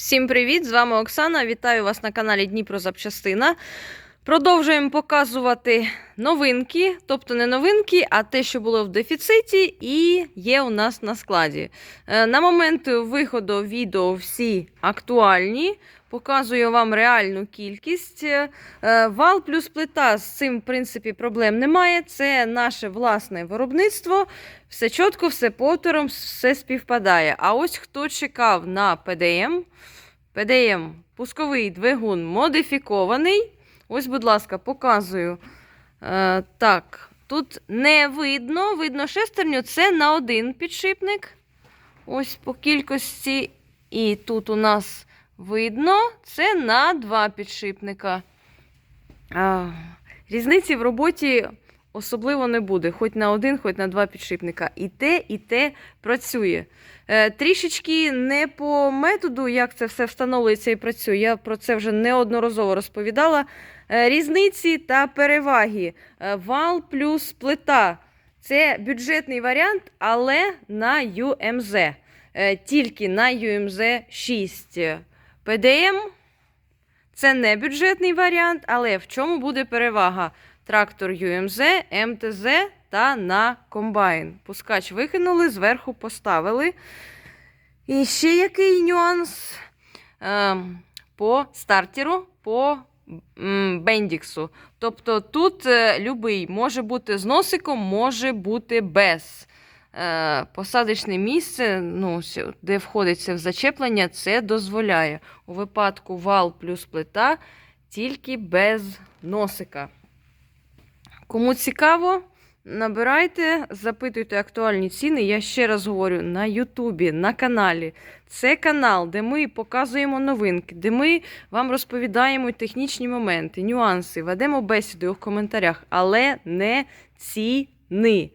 Всім привіт! З вами Оксана. Вітаю вас на каналі Дніпро Запчастина. Продовжуємо показувати новинки, тобто не новинки, а те, що було в дефіциті, і є у нас на складі. Е, На момент виходу відео всі актуальні. Показую вам реальну кількість. Е, Вал плюс плита з цим, в принципі, проблем немає. Це наше власне виробництво. Все чітко, все потером, все співпадає. А ось хто чекав на PDM, PDM пусковий двигун модифікований. Ось, будь ласка, показую. Е, так, тут не видно, видно шестерню, це на один підшипник. Ось по кількості. І тут у нас видно, це на два підшипника. Різниці в роботі особливо не буде, хоч на один, хоч на два підшипника. І те, і те працює. Е, трішечки не по методу, як це все встановлюється і працює. Я про це вже неодноразово розповідала. Е, різниці та переваги. Е, вал плюс плита. Це бюджетний варіант, але на UMZ. Е, тільки на UMZ 6. PDM це не бюджетний варіант, але в чому буде перевага? Трактор UMZ, МТЗ та на комбайн. Пускач викинули, зверху поставили. І ще який нюанс Ем, по стартеру, по бендіксу. Тобто тут е, любий може бути з носиком, може бути без. Е, посадочне місце, ну, де входиться в зачеплення, це дозволяє. У випадку вал плюс плита тільки без носика. Кому цікаво, набирайте, запитуйте актуальні ціни. Я ще раз говорю, на Ютубі, на каналі. Це канал, де ми показуємо новинки, де ми вам розповідаємо технічні моменти, нюанси, ведемо бесіди у коментарях, але не ціни.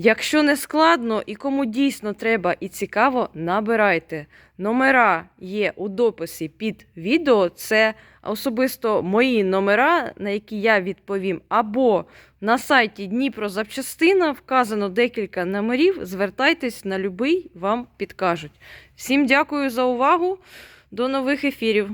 Якщо не складно і кому дійсно треба і цікаво, набирайте. Номера є у дописі під відео. Це особисто мої номера, на які я відповім. Або на сайті Дніпро Запчастина вказано декілька номерів. Звертайтесь на любий, вам підкажуть. Всім дякую за увагу. До нових ефірів.